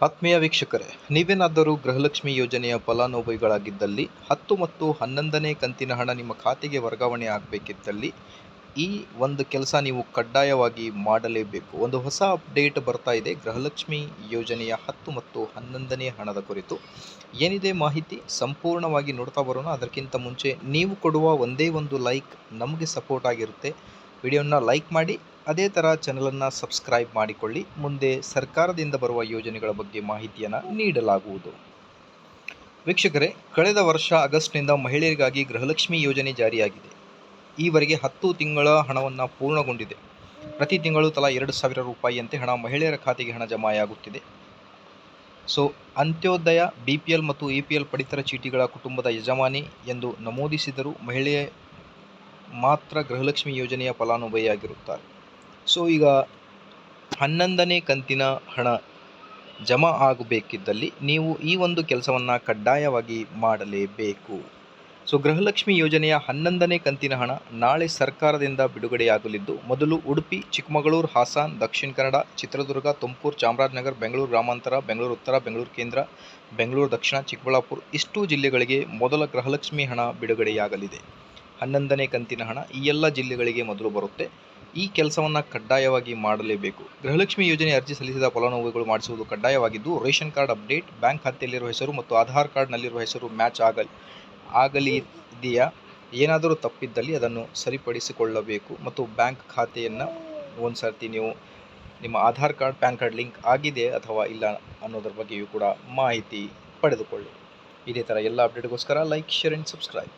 ಆತ್ಮೀಯ ವೀಕ್ಷಕರೇ, ನೀವೇನಾದರೂ ಗೃಹಲಕ್ಷ್ಮಿ ಯೋಜನೆಯ ಫಲಾನುಭವಿಗಳಾಗಿದ್ದಲ್ಲಿ, ಹತ್ತು ಮತ್ತು ಹನ್ನೊಂದನೇ ಕಂತಿನ ಹಣ ನಿಮ್ಮ ಖಾತೆಗೆ ವರ್ಗಾವಣೆ ಆಗಬೇಕಿದ್ದಲ್ಲಿ, ಈ ಒಂದು ಕೆಲಸ ನೀವು ಕಡ್ಡಾಯವಾಗಿ ಮಾಡಲೇಬೇಕು. ಒಂದು ಹೊಸ ಅಪ್ಡೇಟ್ ಬರ್ತಾ ಇದೆ. ಗೃಹಲಕ್ಷ್ಮಿ ಯೋಜನೆಯ ಹತ್ತು ಮತ್ತು ಹನ್ನೊಂದನೇ ಹಣದ ಕುರಿತು ಏನಿದೆ ಮಾಹಿತಿ ಸಂಪೂರ್ಣವಾಗಿ ನೋಡ್ತಾ ಬರೋಣ. ಅದಕ್ಕಿಂತ ಮುಂಚೆ ನೀವು ಕೊಡುವ ಒಂದೇ ಒಂದು ಲೈಕ್ ನಮಗೆ ಸಪೋರ್ಟ್ ಆಗಿರುತ್ತೆ. ವಿಡಿಯೋನ ಲೈಕ್ ಮಾಡಿ, ಅದೇ ಥರ ಚಾನಲನ್ನು ಸಬ್ಸ್ಕ್ರೈಬ್ ಮಾಡಿಕೊಳ್ಳಿ. ಮುಂದೆ ಸರ್ಕಾರದಿಂದ ಬರುವ ಯೋಜನೆಗಳ ಬಗ್ಗೆ ಮಾಹಿತಿಯನ್ನು ನೀಡಲಾಗುವುದು. ವೀಕ್ಷಕರೇ, ಕಳೆದ ವರ್ಷ ಆಗಸ್ಟ್ನಿಂದ ಮಹಿಳೆಯರಿಗಾಗಿ ಗೃಹಲಕ್ಷ್ಮಿ ಯೋಜನೆ ಜಾರಿಯಾಗಿದೆ. ಈವರೆಗೆ ಹತ್ತು ತಿಂಗಳ ಹಣವನ್ನು ಪೂರ್ಣಗೊಂಡಿದೆ. ಪ್ರತಿ ತಿಂಗಳು ತಲಾ ಎರಡು ಸಾವಿರ ರೂಪಾಯಿಯಂತೆ ಹಣ ಮಹಿಳೆಯರ ಖಾತೆಗೆ ಹಣ ಜಮಾಯಾಗುತ್ತಿದೆ. So, Antyodaya B P L ಮತ್ತು ಇ ಪಿ ಎಲ್ ಪಡಿತರ ಚೀಟಿಗಳ ಕುಟುಂಬದ ಯಜಮಾನಿ ಎಂದು ನಮೂದಿಸಿದರೂ ಮಹಿಳೆಯ ಮಾತ್ರ ಗೃಹಲಕ್ಷ್ಮಿ ಯೋಜನೆಯ ಫಲಾನುಭವಿಯಾಗಿರುತ್ತಾರೆ. ಸೊ ಈಗ ಹನ್ನೊಂದನೇ ಕಂತಿನ ಹಣ ಜಮಾ ಆಗಬೇಕಿದ್ದಲ್ಲಿ ನೀವು ಈ ಒಂದು ಕೆಲಸವನ್ನು ಕಡ್ಡಾಯವಾಗಿ ಮಾಡಲೇಬೇಕು. ಸೊ ಗೃಹಲಕ್ಷ್ಮಿ ಯೋಜನೆಯ ಹನ್ನೊಂದನೇ ಕಂತಿನ ಹಣ ನಾಳೆ ಸರ್ಕಾರದಿಂದ ಬಿಡುಗಡೆಯಾಗಲಿದ್ದು, ಮೊದಲು ಉಡುಪಿ, ಚಿಕ್ಕಮಗಳೂರು, ಹಾಸನ್, ದಕ್ಷಿಣ ಕನ್ನಡ, ಚಿತ್ರದುರ್ಗ, ತುಮಕೂರು, ಚಾಮರಾಜನಗರ, ಬೆಂಗಳೂರು ಗ್ರಾಮಾಂತರ, ಬೆಂಗಳೂರು ಉತ್ತರ, ಬೆಂಗಳೂರು ಕೇಂದ್ರ, ಬೆಂಗಳೂರು ದಕ್ಷಿಣ, ಚಿಕ್ಕಬಳ್ಳಾಪುರ, ಇಷ್ಟು ಜಿಲ್ಲೆಗಳಿಗೆ ಮೊದಲ ಗೃಹಲಕ್ಷ್ಮಿ ಹಣ ಬಿಡುಗಡೆಯಾಗಲಿದೆ. ಹನ್ನೊಂದನೇ ಕಂತಿನ ಹಣ ಈ ಎಲ್ಲ ಜಿಲ್ಲೆಗಳಿಗೆ ಮೊದಲು ಬರುತ್ತೆ. ಈ ಕೆಲಸವನ್ನು ಕಡ್ಡಾಯವಾಗಿ ಮಾಡಲೇಬೇಕು. ಗೃಹಲಕ್ಷ್ಮಿ ಯೋಜನೆ ಅರ್ಜಿ ಸಲ್ಲಿಸಿದ ಫಲಾನುಭವಿಗಳು ಮಾಡಿಸುವುದು ಕಡ್ಡಾಯವಾಗಿದ್ದು, ರೇಷನ್ ಕಾರ್ಡ್ ಅಪ್ಡೇಟ್, ಬ್ಯಾಂಕ್ ಖಾತೆಯಲ್ಲಿರುವ ಹೆಸರು ಮತ್ತು ಆಧಾರ್ ಕಾರ್ಡ್ನಲ್ಲಿರುವ ಹೆಸರು ಮ್ಯಾಚ್ ಆಗಲಿ ಆಗಲಿ ಇದೆಯಾ ಏನಾದರೂ ತಪ್ಪಿದ್ದಲ್ಲಿ ಅದನ್ನು ಸರಿಪಡಿಸಿಕೊಳ್ಳಬೇಕು ಮತ್ತು ಬ್ಯಾಂಕ್ ಖಾತೆಯನ್ನು ಒಂದು ಸರ್ತಿ ನೀವು ನಿಮ್ಮ Aadhaar card, PAN card link ಆಗಿದೆ ಅಥವಾ ಇಲ್ಲ ಅನ್ನೋದ್ರ ಬಗ್ಗೆಯೂ ಕೂಡ ಮಾಹಿತಿ ಪಡೆದುಕೊಳ್ಳಿ. ಇದೇ ಥರ ಎಲ್ಲ ಅಪ್ಡೇಟ್ಗೋಸ್ಕರ ಲೈಕ್, ಶೇರ್, ಆ್ಯಂಡ್ ಸಬ್ಸ್ಕ್ರೈಬ್.